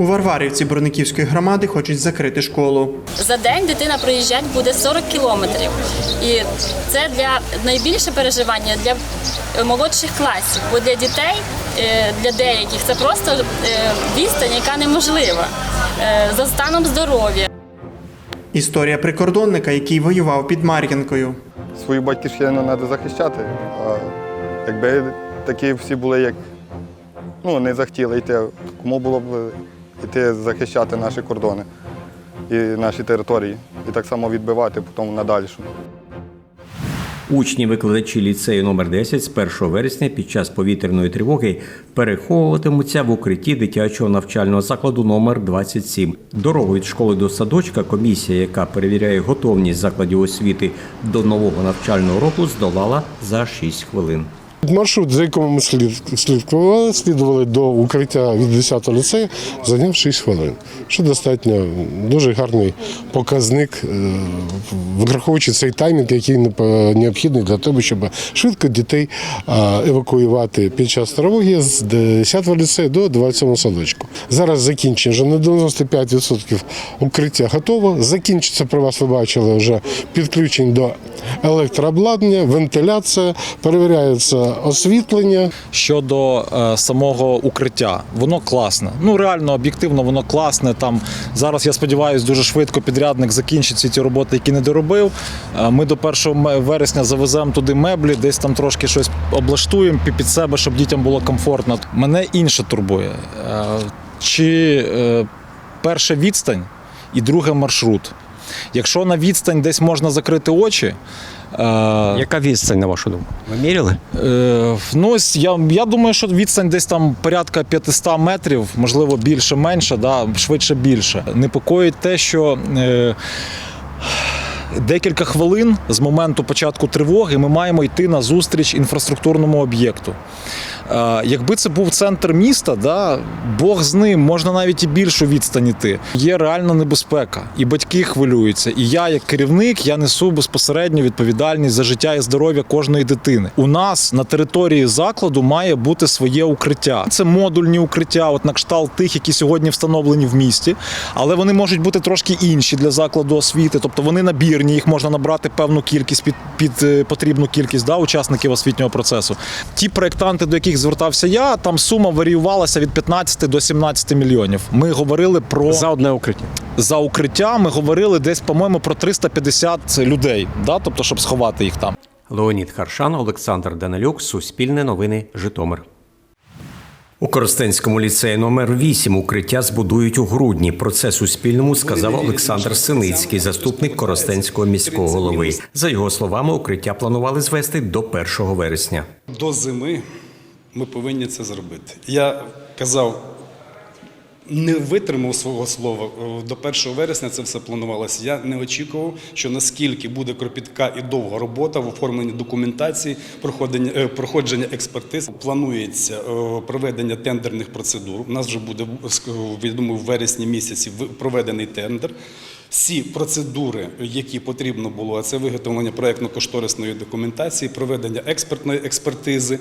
У Варварівці Брониківської громади хочуть закрити школу. За день дитина проїжджати буде 40 кілометрів. І це для найбільше переживання для е, молодших класів, бо для дітей, е, для деяких це просто е, відстань, яка неможлива за станом здоров'я. Історія прикордонника, який воював під Мар'їнкою. Свою батьківщину треба захищати. А якби такі всі були, як ну, не захотіли йти, кому було б йти захищати наші кордони і наші території, і так само відбивати потім надальшу. Учні викладачі ліцею номер 10 з 1 вересня під час повітряної тривоги переховуватимуться в укритті дитячого навчального закладу номер 27. Дорогу від школи до садочка комісія, яка перевіряє готовність закладів освіти до нового навчального року, здолала за 6 хвилин. Маршрут, за якому ми слідкували, слідували до укриття від 10-го ліцею, зайняв 6 хвилин. Що достатньо дуже гарний показник, е, враховуючи цей таймінг, який необхідний для того, щоб швидко дітей е, евакуювати під час тривоги з 10-го ліцею до 27 садочку. Зараз закінчено вже на 95% укриття готово. Закінчиться про вас, ви бачили вже підключень до електрообладнання, вентиляція, перевіряється освітлення. щодо е, самого укриття. Воно класне. Ну реально об'єктивно, воно класне. Там зараз я сподіваюся, дуже швидко підрядник закінчить всі ті роботи, які не доробив. Е, Ми до 1 вересня завеземо туди меблі, десь там трошки щось облаштуємо під себе, щоб дітям було комфортно. Мене інше турбує. Е, Чи е, перша відстань і друге маршрут. Якщо на відстань десь можна закрити очі. е, Яка відстань, на вашу думку? Ви міряли? Е, ну, я, я думаю, що відстань десь там порядка 500 метрів, можливо, більше, менше, да, швидше більше. Непокоїть те, що. Е, Декілька хвилин з моменту початку тривоги ми маємо йти на зустріч інфраструктурному об'єкту. Е, Якби це був центр міста, да, Бог з ним, можна навіть і більшу відстань іти. Є реальна небезпека, і батьки хвилюються. І я, як керівник, я несу безпосередню відповідальність за життя і здоров'я кожної дитини. У нас на території закладу має бути своє укриття. Це модульні укриття, от на кшталт тих, які сьогодні встановлені в місті, але вони можуть бути трошки інші для закладу освіти, тобто вони набірні, їх можна набрати певну кількість під, під е, потрібну кількість да, учасників освітнього процесу. Ті проєктанти, до яких звертався я, там сума варіювалася від 15 до 17 мільйонів. Ми говорили про За одне укриття. за укриття. Ми говорили десь, по-моєму, про 350 людей, да, тобто, щоб сховати їх там. Леонід Харшан, Олександр Данилюк, Суспільне новини, Житомир. У Коростенському ліцеї номер 8 укриття збудують у грудні. Про це Суспільному сказав Олександр Синицький, заступник Коростенського міського голови. За його словами, укриття планували звести до 1 вересня. до зими ми повинні це зробити. Я казав, не витримав свого слова. Е, До 1 вересня це все планувалося. Я не очікував, що наскільки буде кропітка і довга робота в оформленні документації, проходження, е, проходження експертиз. Планується е, проведення тендерних процедур. У нас вже буде я думаю, в вересні місяці проведений тендер. Всі процедури, які потрібно було, а це виготовлення проєктно-кошторисної документації, проведення експертної експертизи.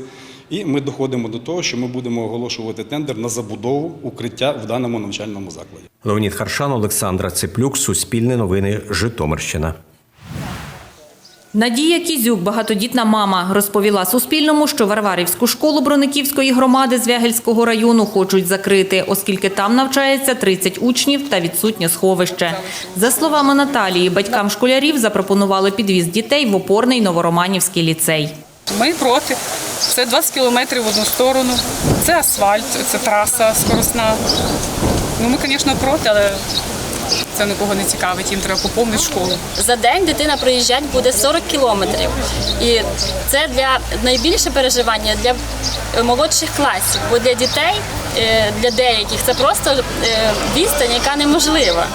І ми доходимо до того, що ми будемо оголошувати тендер на забудову укриття в даному навчальному закладі. Леонід Харшан, Олександра Цеплюк, Суспільне новини, Житомирщина. Надія Кізюк, багатодітна мама, розповіла Суспільному, що Варварівську школу Брониківської громади з Вягельського району хочуть закрити, оскільки там навчається 30 учнів та відсутнє сховище. За словами Наталії, батькам школярів запропонували підвіз дітей в опорний Новороманівський ліцей. Ми проти. Це 20 кілометрів в одну сторону. Це асфальт, це траса скоросна. Ну, ми, звісно, проти, але це нікого не цікавить. Їм треба поповнити школу. За день дитина проїжджати буде 40 кілометрів. І це для найбільше переживання для е, молодших класів, бо для дітей, е, для деяких це просто е, відстань, яка неможлива.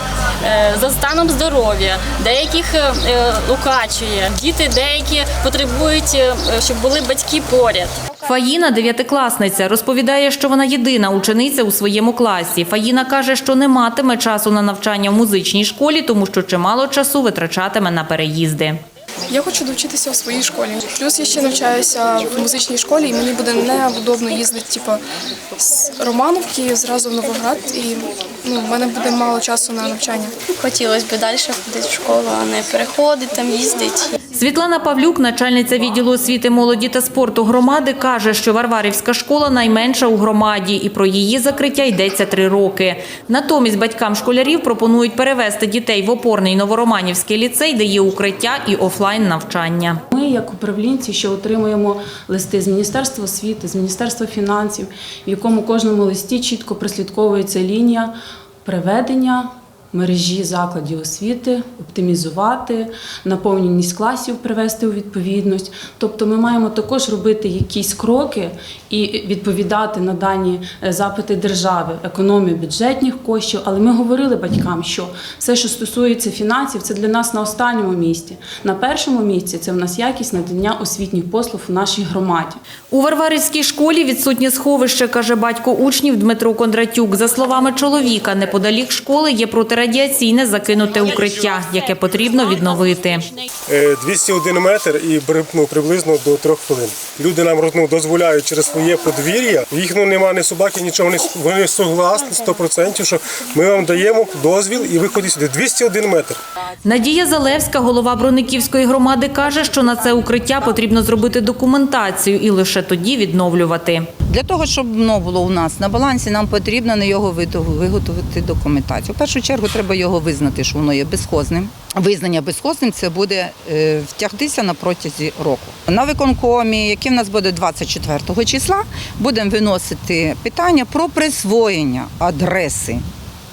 За станом здоров'я, деяких укачує, діти деякі потребують, щоб були батьки поряд. Фаїна, дев'ятикласниця, розповідає, що вона єдина учениця у своєму класі. Фаїна каже, що не матиме часу на навчання в музичній школі, тому що чимало часу витрачатиме на переїзди. Я хочу довчитися в своїй школі. Плюс я ще навчаюся в музичній школі, і мені буде неудобно їздити, типу, з Романовки зразу в Новоград, і ну, в мене буде мало часу на навчання. Хотілося б далі ходити в школу, а не переходити там, їздити. Світлана Павлюк, начальниця відділу освіти, молоді та спорту громади, каже, що Варварівська школа найменша у громаді, і про її закриття йдеться три роки. Натомість батькам школярів пропонують перевести дітей в опорний новороманівський ліцей, де є укриття і офлайн навчання. Ми, як управлінці, ще отримуємо листи з Міністерства освіти, з Міністерства фінансів, в якому кожному листі чітко прослідковується лінія приведення мережі закладів освіти, оптимізувати, наповненість класів привести у відповідність. Тобто ми маємо також робити якісь кроки і відповідати на дані е, запити держави, економію бюджетних коштів. Але ми говорили батькам, що все, що стосується фінансів, це для нас на останньому місці. На першому місці це в нас якість надання освітніх послуг в нашій громаді. У Варварівській школі відсутнє сховище, каже батько учнів Дмитро Кондратюк. За словами чоловіка, неподалік школи є протирадіаційне закинуте укриття, яке потрібно відновити. 201 метр і ну, приблизно до трьох хвилин. Люди нам ну, дозволяють через своє подвір'я. Їх ну, немає ні собаки, нічого вони, вони согласні 100%, що ми вам даємо дозвіл і виходить сюди. 201 метр. Надія Залевська, голова Брониківської громади, каже, що на це укриття потрібно зробити документацію і лише тоді відновлювати. Для того, щоб воно було у нас на балансі, нам потрібно на його виготовити документацію. В першу чергу треба його визнати, що воно є безхозним. Визнання безхозним це буде е, втягтися на протязі року. На виконкомі, який в нас буде 24 числа, будемо виносити питання про присвоєння адреси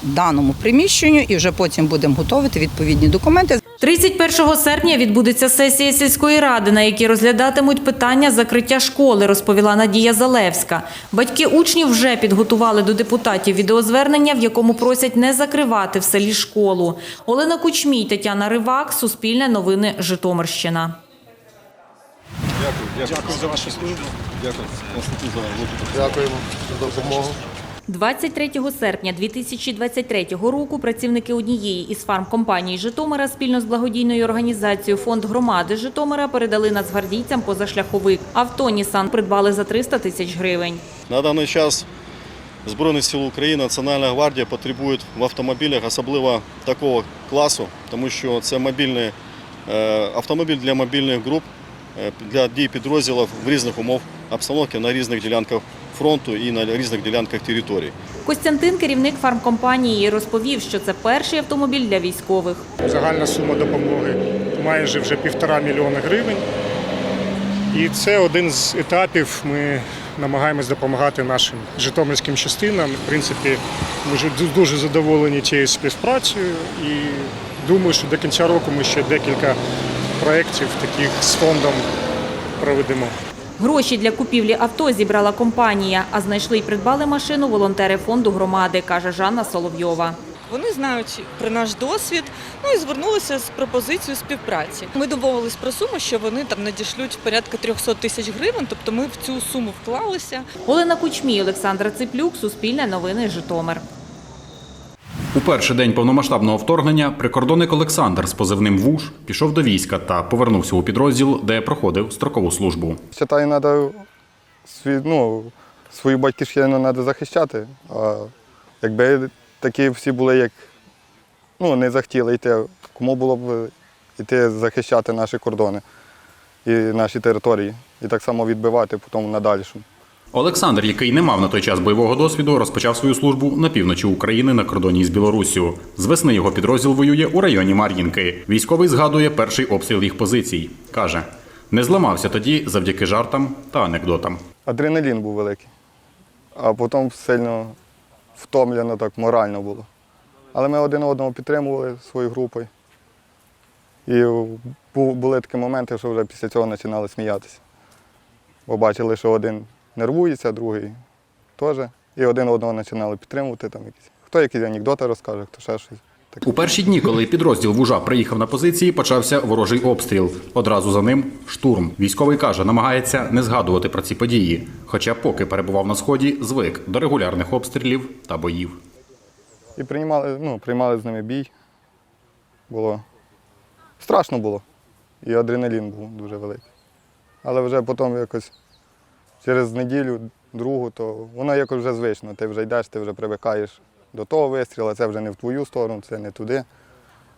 даному приміщенню і вже потім будемо готувати відповідні документи. 31 серпня відбудеться сесія сільської ради, на якій розглядатимуть питання закриття школи, розповіла Надія Залевська. Батьки учнів вже підготували до депутатів відеозвернення, в якому просять не закривати в селі школу. Олена Кучмій, Тетяна Ривак, Суспільне новини, Житомирщина. Дякую за вашу службу. Дякуємо за допомогу. 23 серпня 2023 року працівники однієї із фармкомпаній Житомира спільно з благодійною організацією Фонд громади Житомира передали нацгвардійцям позашляховик. Авто Нісан придбали за 300 тисяч гривень. На даний час Збройних сил України, Національна гвардія потребують в автомобілях, особливо такого класу, тому що це мобільний е, автомобіль для мобільних груп, е, для дій підрозділів в різних умов обстановки на різних ділянках фронту і на різних ділянках території. Костянтин, керівник фармкомпанії, розповів, що це перший автомобіль для військових. Загальна сума допомоги майже вже півтора мільйона гривень. І це один з етапів. Ми намагаємось допомагати нашим житомирським частинам. В принципі, ми дуже задоволені цією співпрацею і думаю, що до кінця року ми ще декілька проєктів таких з фондом проведемо. Гроші для купівлі авто зібрала компанія, а знайшли й придбали машину волонтери фонду громади, каже Жанна Соловйова. Вони знають про наш досвід, ну і звернулися з пропозицією співпраці. Ми домовились про суму, що вони там надішлють порядка 300 тисяч гривень, тобто ми в цю суму вклалися. Олена Кучмій, Олександр Циплюк, Суспільне новини, Житомир. Перший день повномасштабного вторгнення прикордонник Олександр з позивним ВУШ пішов до війська та повернувся у підрозділ, де проходив строкову службу. Вважаю, треба свій, ну, свою батьківщину треба захищати. А якби такі всі були, як ну, не захотіли йти, кому було б йти захищати наші кордони і наші території, і так само відбивати потім надальшому. Олександр, який не мав на той час бойового досвіду, розпочав свою службу на півночі України на кордоні з Білоруссю. З весни його підрозділ воює у районі Мар'їнки. Військовий згадує перший обстріл їх позицій. Каже, не зламався тоді завдяки жартам та анекдотам. Адреналін був великий, а потім сильно втомлено так морально було. Але ми один одного підтримували своєю групою. І були такі моменти, що вже після цього починали сміятися. Бо бачили, що один нервується, другий теж. І один одного починали підтримувати. Там якісь. Хто якісь анекдоти розкаже, хто ще щось. У перші дні, коли підрозділ вужа приїхав на позиції, почався ворожий обстріл. Одразу за ним штурм. Військовий каже, намагається не згадувати про ці події. Хоча, поки перебував на сході, звик до регулярних обстрілів та боїв. І приймали, ну, приймали з ними бій. Було страшно було. і адреналін був дуже великий. Але вже потім якось через неділю, другу, то воно якось вже звично. Ти вже йдеш, ти вже привикаєш до того вистрілу, це вже не в твою сторону, це не туди.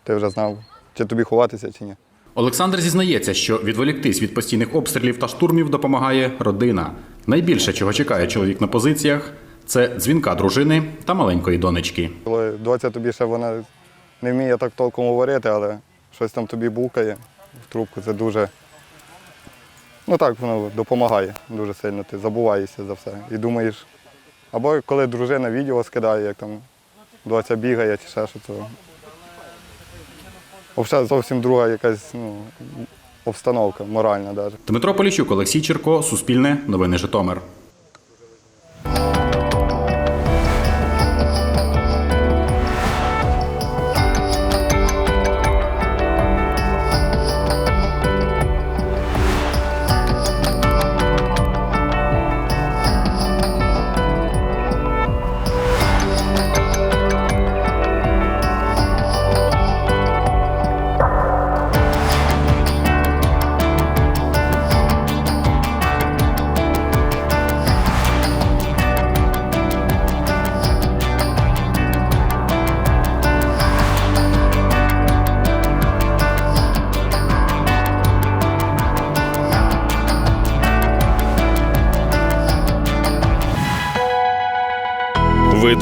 Ти вже знав, чи тобі ховатися, чи ні. Олександр зізнається, що відволіктись від постійних обстрілів та штурмів допомагає родина. Найбільше, чого чекає чоловік на позиціях, це дзвінка дружини та маленької донечки. Коли доця тобі ще вона не вміє так толком говорити, але щось там тобі букає в трубку, це дуже. Ну так, воно допомагає дуже сильно. Ти забуваєшся за все. І думаєш, або коли дружина відео скидає, як там доця бігає чи ще щось. то Взагалі зовсім друга якась ну, обстановка, моральна навіть. Дмитро Поліщук, Олексій Черко, Суспільне, Новини Житомир.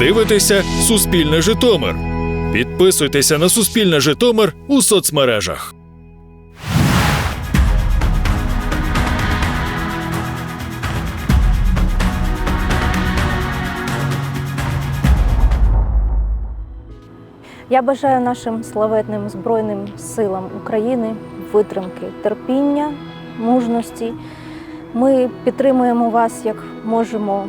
Дивитеся Суспільне Житомир. Підписуйтеся на Суспільне Житомир у соцмережах. Я бажаю нашим славетним Збройним силам України витримки, терпіння, мужності. Ми підтримуємо вас як можемо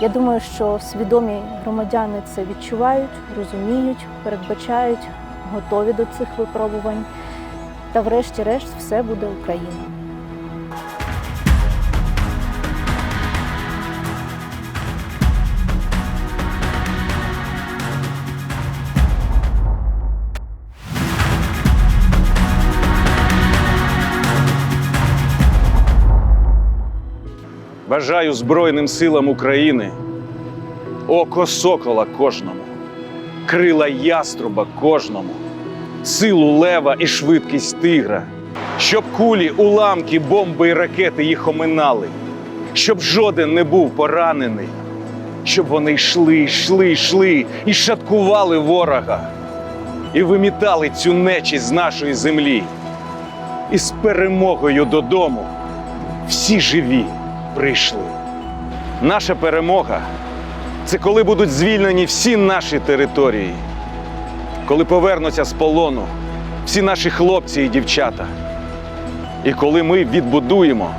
Я думаю, що свідомі громадяни це відчувають, розуміють, передбачають, готові до цих випробувань. Та врешті-решт все буде Україна. Бажаю Збройним силам України око сокола кожному, крила яструба кожному, силу лева і швидкість тигра, щоб кулі, уламки, бомби і ракети їх оминали, щоб жоден не був поранений, щоб вони йшли, йшли, йшли і шаткували ворога, і вимітали цю нечість з нашої землі. І з перемогою додому всі живі прийшли. Наша перемога це коли будуть звільнені всі наші території, коли повернуться з полону всі наші хлопці і дівчата. І коли ми відбудуємо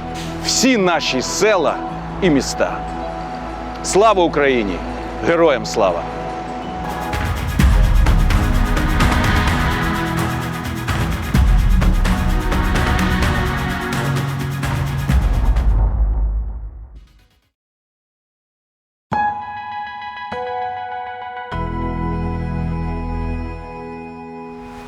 всі наші села і міста. Слава Україні! Героям слава!